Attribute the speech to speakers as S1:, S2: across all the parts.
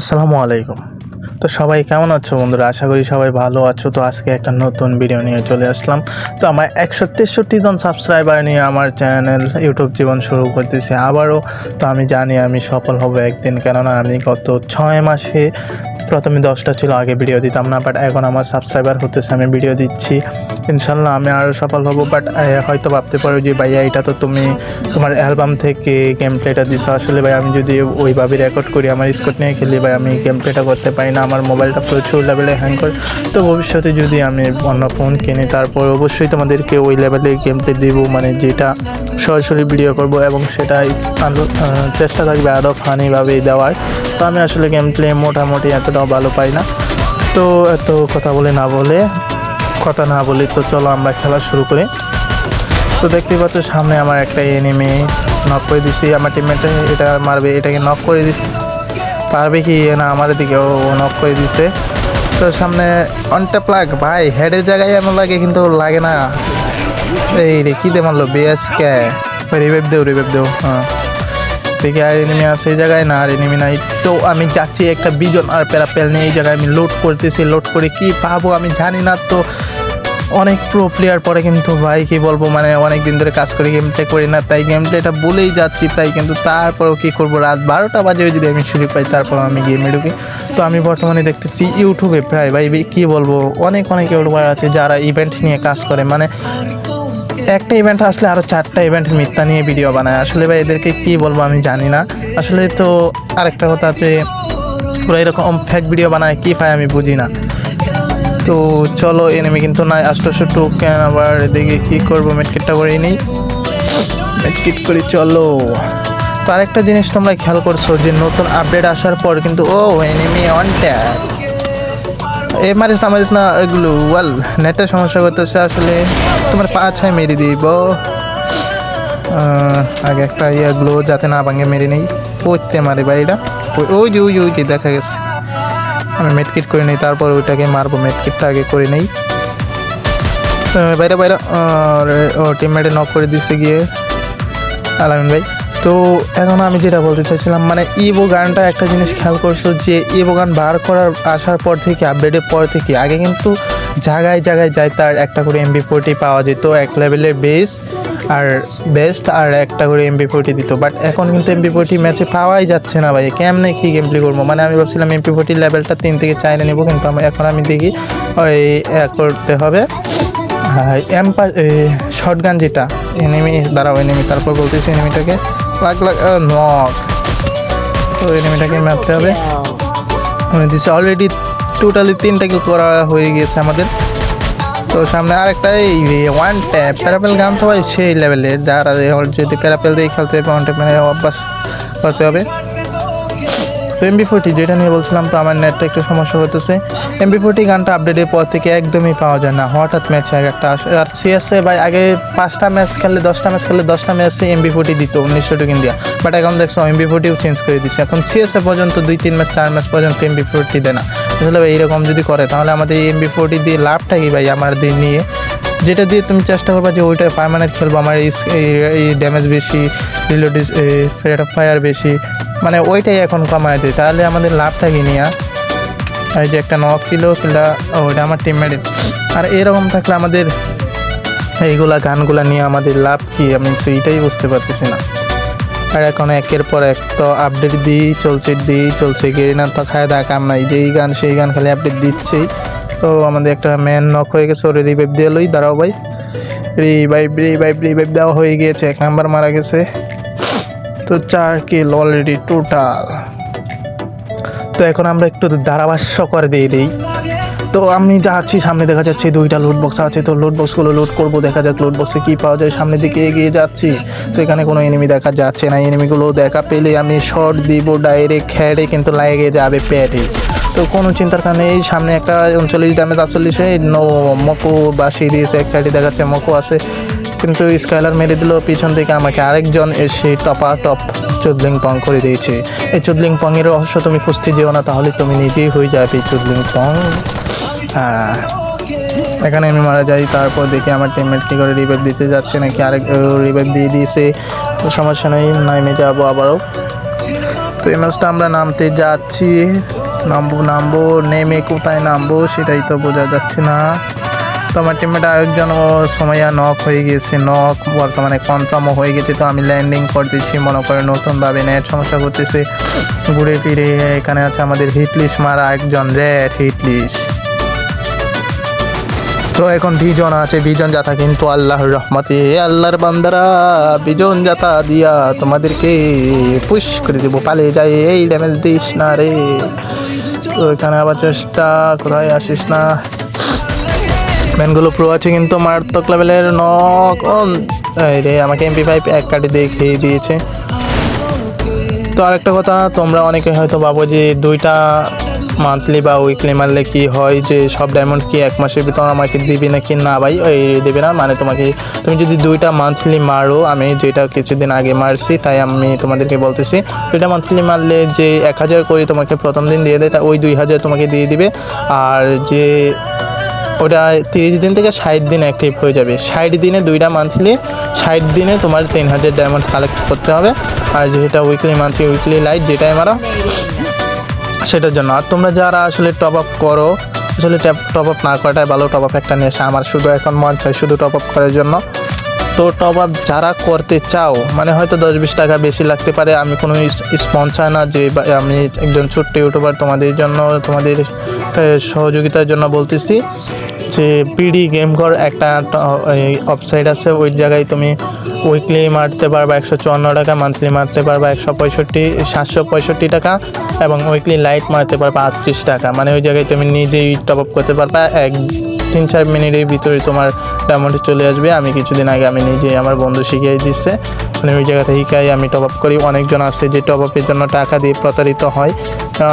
S1: আসসালামু আলাইকুম। তো সবাই কেমন আছো বন্ধুরা? আশা করি সবাই ভালো আছো। তো আজকে একটা নতুন ভিডিও নিয়ে চলে আসলাম। তো আমার একশো তেষট্টি জন সাবস্ক্রাইবার নিয়ে আমার চ্যানেল ইউটিউব জীবন শুরু করতেছি। আবারও তো আমি জানি আমি সফল হব একদিন। কেননা আমি গত ছয় মাসে প্রথমে দশটা ছিল, আগে ভিডিও দিতাম না বাট এখন আমার সাবস্ক্রাইবার হতেছে, আমি ভিডিও দিচ্ছি। ইনশাল্লাহ আমি আরও সফল হব বাট হয়তো ভাবতে পারো যে ভাইয়া, এটা তো তুমি তোমার অ্যালবাম থেকে গেম প্লেটা দিছো। আসলে ভাই, আমি যদি ওইভাবে রেকর্ড করি, আমার স্কোট নিয়ে খেলি, ভাই, আমি গেম প্লেটা করতে পারি না, আমার মোবাইলটা প্রচুর লেভেলে হ্যাং করে। তো ভবিষ্যতে যদি আমি অন্য ফোন কিনি, তারপর অবশ্যই তোমাদেরকে ওই লেভেলে গেম প্লে দিব মানে যেটা সরাসরি ভিডিও করব, এবং সেটা চেষ্টা থাকবে আরও ফানিভাবে দেওয়ার। তো আমি আসলে গেম প্লে মোটামুটি এতটাও ভালো পাই না। তো এত কথা বলে না বলে, কথা না বলি তো চলো আমরা খেলা শুরু করি। তো দেখতেই পাচ্ছ সামনে আমার একটা এনিমি নক করে দিছি। আমার টিমমেটে এটা মারবে, এটাকে নক করে দিছি। পারবে কি না, আমার দিকেও নক করে দিছে। তো সামনে অনটা প্লাগ ভাই হেডের জায়গায় এমন লাগে কিন্তু লাগে না। এই রে, কী দিয়ে মারলো? বিএসকে রিভাইভ দেও রিভাইভ দেও হ্যাঁ। দেখি আর এনিমি আছে এই জায়গায়? না, আর এনিমি নাই। তো আমি যাচ্ছি একটা বিজন আর প্যারাপেল নিয়ে এই জায়গায়। আমি লোড করতেছি লোড করে কি পাবো আমি জানি না। তো অনেক প্রো প্লেয়ার পরে কিন্তু ভাই, কি বলব মানে অনেক দিন ধরে কাজ করে গেম প্লে করি না। তাই গেম প্লেটা বলেই যাচ্ছি প্রায়। কিন্তু তারপরেও কি করব? রাত বারোটা বাজে যদি আমি সুযোগ পাই, তারপর আমি গেমে ঢুকি। তো আমি বর্তমানে দেখতেছি ইউটিউবে প্রায়। ভাই, কি বলব? অনেক অনেক ইউটিউবার আছে যারা ইভেন্ট নিয়ে কাজ করে। মানে একটা ইভেন্ট আসলে আরও চারটা ইভেন্ট মিথ্যা নিয়ে ভিডিও বানায়। আসলে ভাই, এদেরকে কি বলব আমি জানি না। আসলে তো আরেকটা কথা আছে পুরো এরকম ফ্যাক ভিডিও বানায়, কি পায় আমি বুঝি না। তো চলো এনেমি কিন্তু নাই। আষ্টশো টোকেন আবার এদিকে কি করব? মেটকিটটা করে নেই। মেটকিট করে, চলো। তো আরেকটা জিনিস তোমরা খেয়াল করছ যে, নতুন আপডেট আসার পর কিন্তু, ও এনিমি অন ট্যাগ এ মারিস না মারিস না, এগুলো, ওয়াল, নেটের সমস্যা করতেছে আসলে। তোমার পা ছায় মেরে দিব। আগে একটা ইয়েগুলো যাতে না ভাঙে, মেরে নেই। পড়তে মারে ভাই এটা। ওই- যে, ওই যে ওই যে, দেখা গেছে। আমি মেটকিট করে নিই, তারপর ওইটাকে মারবো মেটকিটটা আগে করে নেই। বাইরে বাইরে ও টিমমেটে নক করে দিছে গিয়ে। আলামিন ভাই। তো এখন আমি যেটা বলতে চাইছিলাম মানে ইভো গানটা একটা জিনিস খেয়াল করছ যে ইভো গান বার করার আসার পর থেকে আপডেটের পর থেকে, আগে কিন্তু জায়গায় জায়গায় যায় তার একটা করে এমবি ফোরটি পাওয়া যেত, এক লেভেলের বেস আর বেস্ট আর একটা করে এমবি ফোরটি দিত। বাট এখন কিন্তু এমবি ফোরটি ম্যাচে পাওয়াই যাচ্ছে না ভাই, কেমনে কী গেম প্লে করব? মানে আমি ভাবছিলাম এমপি ফোরটি লেভেলটা তিন থেকে চাইলে নেব, কিন্তু আমি এখন আমি দেখি, ওই করতে হবে। এম্পা শর্ট গান যেটা এনিমি দাঁড়াও এনিমি তারপর বলতেছি এনিমিটাকে লাগ লাগ নক তো এনিমিটাকে মারতে হবে। মানে দিছে অলরেডি টোটালি তিনটা কিল করা হয়ে গিয়েছে আমাদের। তো সামনে আরেকটা এই ওয়ান ট্যাপ প্যারাপেল গান তো ভাই সেই লেভেলের যারা যদি প্যারাপেল দিয়ে খেলতে ওয়ান ট্যাপ মানে অভ্যাস করতে হবে। তো এমবি ফোরটি যেটা নিয়ে বলছিলাম, তো আমার নেটটা একটু সমস্যা হতেছে এমবি ফোরটি গানটা আপডেটের পর থেকে একদমই পাওয়া যায় না। হঠাৎ ম্যাচ এক একটা আর সিএসএ ভাই, আগে পাঁচটা ম্যাচ খেললে, দশটা ম্যাচ খেললে দশটা ম্যাচে এমবি ফোরটি দিত, উনিশশো টোকেন দিয়া। বাট এখন দেখছ এমবি ফোরটিও চেঞ্জ করে দিচ্ছে এখন সিএসএ পর্যন্ত দুই, তিন ম্যাচ চার ম্যাচ পর্যন্ত এমবি ফোরটি দেয় না। আসলে ভাই, এইরকম যদি করে, তাহলে আমাদের এমবি ফোরটি দিয়ে লাভটা কি ভাই আমার দিয়ে নিয়ে? যেটা দিয়ে তুমি চেষ্টা করবা যে ওইটা পার্মানেন্ট খেলব, আমার এই ড্যামেজ বেশি রিলোড রেট অফ ফায়ার বেশি মানে ওইটাই এখন কমায় দেয়। তাহলে আমাদের লাভটা কি নিয়ে? এই যে একটা নক ছিল কিংবা ওইটা আমার টিমমেটের আর এরকম থাকলে আমাদের এইগুলা গানগুলা নিয়ে আমাদের লাভ কি? আমি তো এইটাই বুঝতে পারতেছি না। আর এখন একের পর এক তো আপডেট দিই, চলছে দিই, চলছে গিয়ে না তো খায় দা কাম নাই। যেই গান, সেই গান খালি আপডেট দিচ্ছেই তো আমাদের একটা ম্যান নক হয়ে গেছে, ওরে রিভাইভ দিয়ে লই, দাঁড়াও ভাই। রিভাইভ রিভাইভ রিভাইভ দেওয়া হয়ে গিয়েছে, এক নাম্বার মারা গেছে। তো চার কিল অলরেডি টোটাল তো এখন আমরা একটু ধারাভাষ্য করে দিয়ে দিই। তো আমি যাচ্ছি সামনে দেখা যাচ্ছে দুইটা লুট বক্স আছে। তো লুট বক্সগুলো লুট করব, দেখা যাক লুট বক্সে কী পাওয়া যায়। সামনের দিকে এগিয়ে যাচ্ছি। তো এখানে কোনো এনিমি দেখা যাচ্ছে না। এনিমিগুলো দেখা পেলে আমি শর্ট দিব ডাইরেক্ট খেড়ে কিন্তু লাগে যাবে প্যাটে তো কোনো চিন্তার কারণে এই সামনে একটা উনচল্লিশ ড্যামেজ আটচল্লিশে নো মকো বাসিয়ে দিয়েছে। এক সাইডে দেখাচ্ছে মকো আছে। কিন্তু স্কাইলার মেরে দিল, পিছন থেকে আমাকে আরেকজন এসে টপা টপ চুদলিং পং করে দিয়েছে। এই চুদলিং পং এর রহস্য তুমি খুঁজতে যেও না, তাহলে তুমি নিজেই হয়ে যাবে চুদলিং পং। হ্যাঁ। এখানে আমি মারা যাই, তারপর দেখি আমার টিমমেট কী করে রিভাইভ দিতে যাচ্ছে, নাকি আরেক রিভাইভ দিয়ে দিয়েছে। সমস্যা নেই নাইমে যাব আবারও। তো এই ম্যাচটা আমরা নামতে যাচ্ছি। নামবো নামবো, নেমে কোথায় নামবো সেটাই তো বোঝা যাচ্ছে না। তো আমার টিমমেট আরেকজন ও সময়া নক হয়ে গেছে নক বর্তমানে কনফার্মও হয়ে গেছে তো আমি ল্যান্ডিং করতেছি মনে করে নতুনভাবে নেট সমস্যা করতেছে। ঘুরে ফিরে এখানে আছে আমাদের হিটলিশ মারা একজন রেড হিটলিশ তো এখন বিজন আছে, বিজন যাতা কিন্তু আল্লাহর রহমতে। আল্লাহর বান্দারা, বিজন যাতা দিয়া তোমাদেরকে পুশ করে দেবো, পালিয়ে যায়, এই ড্যামেজ দিস না রে। তো এখানে আবার চেষ্টা, কোথায় আসিস না? ম্যানগুলো প্রো আছে, কিন্তু মারাত্মক লেভেলের নক রে, আমাকে এমপি ফাইভ এক কাটে দিয়ে খেয়ে দিয়েছে। তো আরেকটা কথা, তোমরা অনেকে হয়তো ভাবো যে দুইটা মান্থলি বা উইকলি মারলে কি হয়, যে সব ডায়মন্ড কি এক মাসের ভিতর আমাকে দিবি নাকি না? ভাই ওই দেবে না মানে তোমাকে, তুমি যদি দুইটা মান্থলি মারো, আমি যেটা কিছুদিন আগে মারছি, তাই আমি তোমাদেরকে বলতেছি, দুইটা মান্থলি মারলে যে এক হাজার করে তোমাকে প্রথম দিন দিয়ে দেয়, তা ওই দুই হাজার তোমাকে দিয়ে দিবে। আর যে ওটা তিরিশ দিন থেকে ষাট দিন অ্যাক্টিভ হয়ে যাবে। ষাট দিনে দুইটা মান্থলি ষাট দিনে তোমার তিন হাজার ডায়মন্ড কালেক্ট করতে হবে। আর যেটা উইকলি মান্থলি উইকলি লাইট যেটাই মারা, সেটার জন্য। আর তোমরা যারা আসলে টপ আপ করো, আসলে টপ আপ না করাটাই ভালো। টপ আপ একটা নেশা। আমার শুধু এখন মন চাই শুধু টপ আপ করার জন্য। তো টপ আপ যারা করতে চাও মানে হয়তো দশ বিশ টাকা বেশি লাগতে পারে, আমি কোনো স্পন্সার না যে আমি একজন ছোট্ট ইউটিউবার তোমাদের জন্য, তোমাদের সহযোগিতার জন্য বলতেছি যে পিডি গেম ঘর একটা ওয়েবসাইট আছে, ওই জায়গায় তুমি উইকলি মারতে পারবা একশো চুয়ান্ন টাকা মান্থলি মারতে পারবা একশো পঁয়ষট্টি, সাতশো পঁয়ষট্টি টাকা এবং উইকলি লাইট মারতে পারবা আটত্রিশ টাকা। মানে ওই জায়গায় তুমি নিজেই টপ আপ করতে পারবা এক তিন চার মিনিটের ভিতরে তোমার ডায়মন্ডে চলে আসবে। আমি কিছুদিন আগে আমি নিজে আমার বন্ধু শিখিয়ে দিচ্ছে মানে ওই জায়গা শিখাই, আমি টপ আপ করি। অনেকজন আছে যে টপ আপের জন্য টাকা দিয়ে প্রতারিত হয়।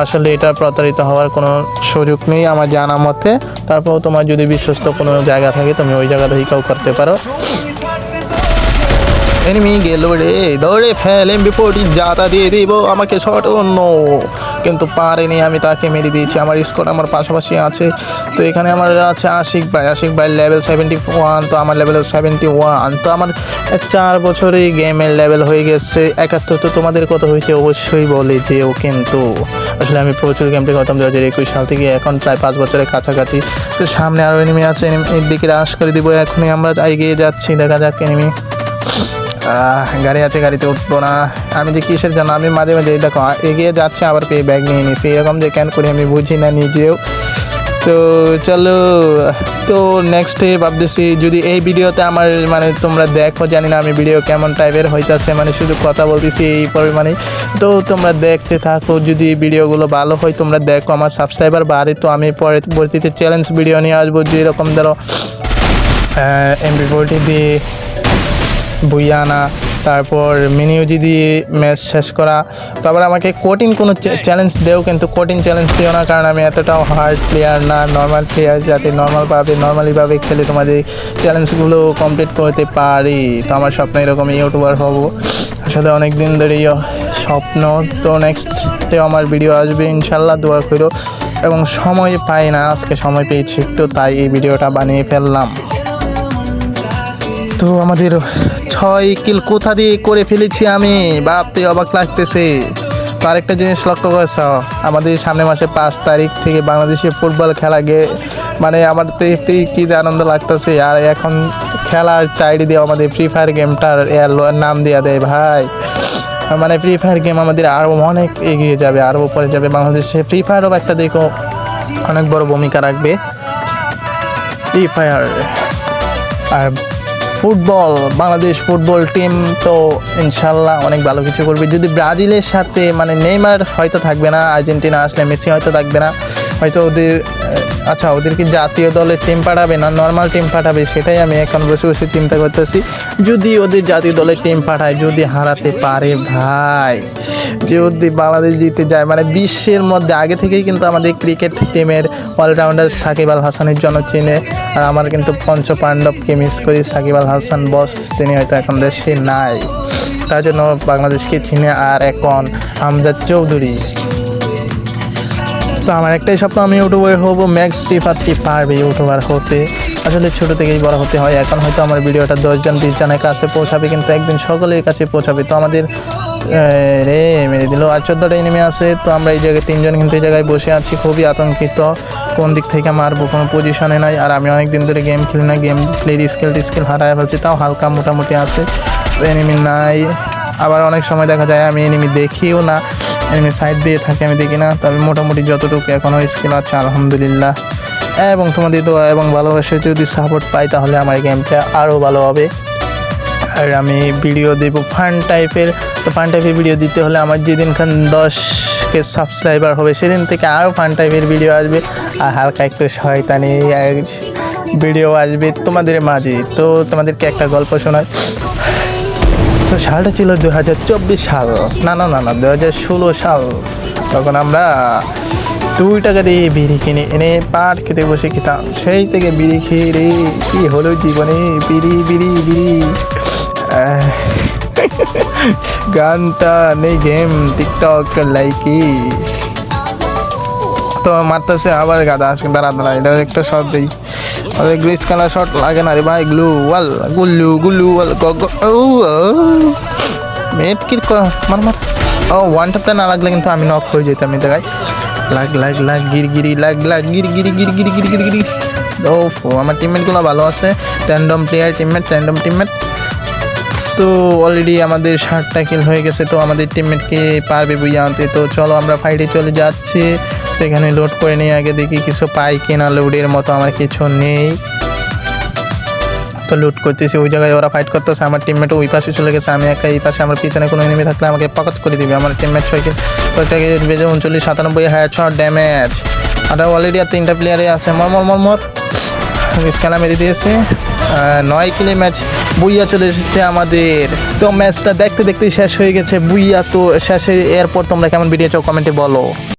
S1: আসলে এটা প্রতারিত হওয়ার কোনো সুযোগ নেই আমার জানা মতে। তারপর তোমার যদি বিশ্বস্ত কোনো জায়গা থাকে, তুমি ওই জায়গা থেকেও করতে পারো। এনিমি গেল রে দৌড়ে ফেল এমবি ফোরটি যাতা দিয়ে দিব আমাকে শট অন্য কিন্তু পারেনি আমি তাকে মেরে দিয়েছি আমার স্কোর আমার পাশাপাশি আছে তো এখানে আমার আছে আশিক ভাই আশিক ভাই লেভেল সেভেন্টি ওয়ান তো আমার লেভেল সেভেন্টি ওয়ান তো আমার চার বছরে গেমের লেভেল হয়ে গেছে। একাত্তর, তো তোমাদের কথা হয়েছে, অবশ্যই বলে যে ও কিন্তু। আসলে আমি প্রচুর গেমটি করতাম দু হাজার একুশ সাল থেকে, এখন প্রায় পাঁচ বছরের কাছাকাছি। তো সামনে আরও এনিমি আছে এনিমির দিকে রাশ করে দিব, এখনই আমরা এগিয়ে যাচ্ছি, দেখা যাক এনিমি গাড়ি আছে, গাড়িতে উঠবো না। আমি যে কিসের জন্য? আমি মাঝে মাঝে দেখো এগিয়ে যাচ্ছে, আবার পেয়ে ব্যাগ নিয়ে নিছি এরকম যে কেন করি আমি, বুঝি না নিজেও। তো চলো, তো নেক্সটে ভাবতেছি, যদি এই ভিডিওতে আমার মানে তোমরা দেখো, জানি না আমি ভিডিও কেমন টাইপের হইতাছে মানে শুধু কথা বলতেছি এই পরিমাণে। তো তোমরা দেখতে থাকো, যদি ভিডিওগুলো ভালো হয়, তোমরা দেখো আমার সাবস্ক্রাইবার বাড়ে। তো আমি পরবর্তীতে চ্যালেঞ্জ ভিডিও নিয়ে আসব, যেরকম ধরো এমবি ফোরটি দিয়ে বইয়ে আনা তারপর মিনিউজি দিয়ে ম্যাচ শেষ করা। তারপর আমাকে কঠিন কোনো চ্যালেঞ্জ দেও কিন্তু কঠিন চ্যালেঞ্জ দিও না কারণ আমি এতটাও হার্ড প্লেয়ার না নর্মাল প্লেয়ার যাতে নর্মালভাবে নর্মালিভাবে খেলে তোমাদের চ্যালেঞ্জগুলো কমপ্লিট করতে পারি। তো আমার স্বপ্ন এরকম ইউটিউবার হব। আসলে অনেক দিন ধরেই স্বপ্ন। তো নেক্সটে আমার ভিডিও আসবে ইনশাল্লাহ দোয়া করো। এবং সময় পাই না আজকে সময় পেয়েছি একটু তাই এই ভিডিওটা বানিয়ে ফেললাম। তো আমাদের ছয় কিল কোথা দিয়ে করে ফেলেছি আমি? ভাবতে অবাক লাগতেছে। তো আরেকটা জিনিস লক্ষ্য করেছ? আমাদের সামনে মাসে পাঁচ তারিখ থেকে বাংলাদেশে ফুটবল খেলা গে মানে আমার তো এতেই কি যে আনন্দ লাগতেছে। আর এখন খেলার চাইডি দিয়ে আমাদের ফ্রি ফায়ার গেমটার নাম দেওয়া দেয় ভাই। মানে ফ্রি ফায়ার গেম আমাদের আরও অনেক এগিয়ে যাবে আরও উপরে যাবে। বাংলাদেশে ফ্রি ফায়ারও একটা দেখো, অনেক বড় ভূমিকা রাখবে। ফ্রি ফায়ার আর ফুটবল, বাংলাদেশ ফুটবল টিম তো ইনশাল্লাহ অনেক ভালো কিছু করবে। যদি ব্রাজিলের সাথে মানে নেইমার হয়তো থাকবে না, আর্জেন্টিনা আসলে মেসি হয়তো থাকবে না, হয়তো ওদের আচ্ছা ওদের কি জাতীয় দলের টিম পাঠাবে না নর্মাল টিম পাঠাবে, সেটাই আমি এখন বসে বসে চিন্তা করতেছি। যদি ওদের জাতীয় দলের টিম পাঠায়, যদি হারাতে পারে ভাই, যদি বাংলাদেশ জিতে যায় মানে বিশ্বের মধ্যে আগে থেকেই কিন্তু আমাদের ক্রিকেট টিমের অলরাউন্ডার সাকিব আল হাসানের জন্য চিনে। আর আমার কিন্তু পঞ্চ পাণ্ডবকে মিস করি, সাকিব আল হাসান বস তিনি হয়তো এখন দেশে নাই। তার জন্য বাংলাদেশকে চিনে আর এখন আমজাদ চৌধুরী। তো আমার একটাই স্বপ্ন, আমি ইউটিউবার হব, ম্যাক্স কি পারবে ইউটিউবার হতে? আসলে ছোট থেকেই বড় হতে হয়, এখন হয়তো আমার ভিডিওটা দশজন বিশ জনের কাছে পৌঁছাবে, কিন্তু একদিন সকলের কাছে পৌঁছাবে। তো আমাদের রে, মেরে দিল। আর চোদ্দোটা এনিমি আছে, তো আমরা এই জায়গায় তিনজন কিন্তু এই জায়গায় বসে আছি, খুবই আতঙ্কিত। কোন দিক থেকে মারবো, কোনো পজিশনে নাই। আর আমি অনেক দিন ধরে গেম খেলি না গেম প্লের স্কেল টিস্কিল হারায় ফেলছি, তাও হালকা মোটামুটি আছে। তো এনিমি নাই। আবার অনেক সময় দেখা যায় আমি এনিমি দেখিও না। এনিমি সাইড দিয়ে থাকি, আমি দেখি না। তবে মোটামুটি যতটুকু এখনও স্কিল আছে, আলহামদুলিল্লাহ। এবং তোমাদের দোয়া এবং ভালোবাসা যদি সাপোর্ট পাই, তাহলে আমার গেমটা আরও ভালো হবে। আর আমি ভিডিও দেবো ফান টাইপের তো ফান টাইপের ভিডিও দিতে হলে আমার যেদিনখান দশ কে সাবস্ক্রাইবার হবে, সেদিন থেকে আরও ফান টাইপের ভিডিও আসবে। আর হালকা একটু শয়তানি ভিডিও আসবে তোমাদের মাঝে। তো তোমাদেরকে একটা গল্প শোনায় তো সালটা ছিল দু হাজার চব্বিশ সাল। না না না না দু হাজার ষোলো সাল। তখন আমরা দুই টাকা দিয়ে বিড়ি কিনে এনে পাট খেতে বসে খেতাম। সেই থেকে বিড়ি খেয়ে রে, কি হলো জীবনে? বিড়ি বিড়ি বিড়ি। গানটা নেই গেম টিকটক লাইকি তো মারতেছে আবার গাদা আসে দাঁড়া দাঁড়া, এটা একটা শট দিই। আরে গ্রিস কালার শট লাগে না রে ভাই গ্লু ওয়াল গুল্লু গুল্লু ওয়াল মেট কিল কর, মার মার। ও ওয়ান ট্যাপটা না লাগলে কিন্তু আমি নক হয়ে যেতাম, এই জায়গায়। লাগ লাগ লাগ, গির, গিরি, লাগ লাগ, গির, গিরি গিরি গিরি গিরি গিরি গিরি। ও আমার টিমমেটগুলো ভালো আছে। Random player teammate random teammate তো অলরেডি আমাদের ষাটটা কিল হয়ে গেছে, তো আমাদের টিমমেটকে পারবে বুঝে আনতে। তো চলো আমরা ফাইটে চলে যাচ্ছি। তো এখানে লোড করে নিয়ে আগে দেখি কিছু পাই কিনা লোডের মতো আমার কিছু নেই। তো লুট করতেছি, ওই জায়গায় ওরা ফাইট করতেছে, আমার টিমমেট ওই পাশে চলে গেছে, আমি একা এই পাশে, আমার পিছনে কোনো এনিমি থাকলে আমাকে পকত করে দিবে। আমার টিমমেট ছয়কে কয়েকটাকে বেজে উনচল্লিশ, সাতানব্বই, হায়ার, ছ ড্যামেজ আর অলরেডি আর তিনটা প্লেয়ারে আছে। মর মর মর মর। স্ক্যানার মেরে দিয়েছে। নয় কিলে ম্যাচ বুইয়া চলে এসেছে আমাদের। তো ম্যাচটা দেখতে দেখতে শেষ হয়ে গেছে বুইয়া। তো শেষে এরপর তোমরা কেমন ভিডিও চাও কমেন্টে বলো।